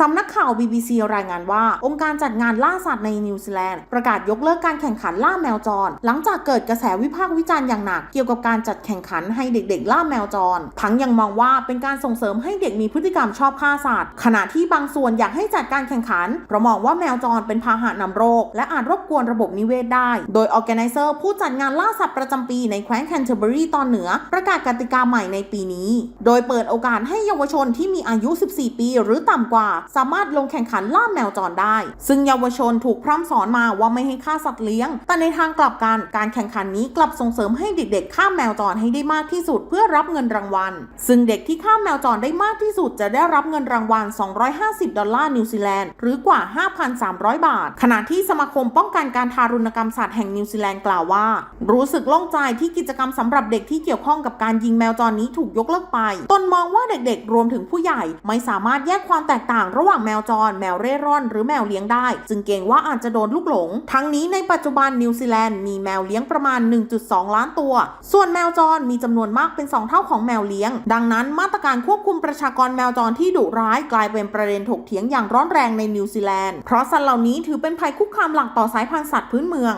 สำนักข่าว BBC รายงานว่า องค์การจัดงานล่าสัตว์ในนิวซีแลนด์ประกาศยกเลิกการแข่งขันล่าแมวจร หลังจากเกิดกระแสวิพากษ์วิจารณ์อย่างหนัก เกี่ยวกับการจัดแข่งขันให้เด็กๆ ล่าแมวจร ทั้งยังมองว่าเป็นการส่งเสริมให้เด็กมีพฤติกรรมชอบฆ่าสัตว์ ขณะที่บางส่วนอยากให้จัดการแข่งขันเพราะมองว่าแมวจรเป็นพาหะนำโรค และอาจรบกวนระบบนิเวศได้ โดย Organizer ผู้จัดงานล่าสัตว์ประจำปีในแคว้นแคนเทอร์เบอรีตอนเหนือ ประกาศกติกาใหม่ในปีนี้ โดยเปิดโอกาสให้เยาวชนที่มีอายุ 14 ปี หรือต่ำกว่าสามารถลงแข่งขันล่าแมวจรได้ ซึ่งเยาวชนถูกพร่ำสอนมาว่าไม่ให้ฆ่าสัตว์เลี้ยง แต่ในทางกลับกันการแข่งขันนี้กลับส่งเสริมให้เด็กๆฆ่าแมวจรให้ได้มากที่สุดเพื่อรับเงินรางวัล ซึ่งเด็กที่ฆ่าแมวจรได้มากที่สุดจะได้รับเงินรางวัล 250 ดอลลาร์นิวซีแลนด์หรือกว่า 5,300 บาท ขณะที่สมาคมป้องกันการทารุณกรรมสัตว์แห่งนิวซีแลนด์กล่าวว่า รู้สึกโล่งใจที่กิจกรรมสำหรับเด็กที่เกี่ยวข้องกับการยิงแมวจรนี้ถูกยกเลิกไป ตนมองว่าเด็กๆ รวมถึงผู้ใหญ่ไม่สามารถแยกความแตกต่างระหว่างแมวจร แมวเร่ร่อน หรือแมวเลี้ยงได้ จึงเกรงว่าอาจจะโดนลูกหลง ทั้งนี้ในปัจจุบันนิวซีแลนด์มีแมวเลี้ยงประมาณ 1.2 ล้านตัว ส่วนแมวจรมีจำนวนมากเป็น 2 เท่าของแมวเลี้ยง ดังนั้นมาตรการควบคุมประชากรแมวจรที่ดุร้ายกลายเป็นประเด็นถกเถียงอย่างร้อนแรงในนิวซีแลนด์ เพราะสัตว์เหล่านี้ถือเป็นภัยคุกคามหลักต่อสายพันธุ์สัตว์พื้นเมือง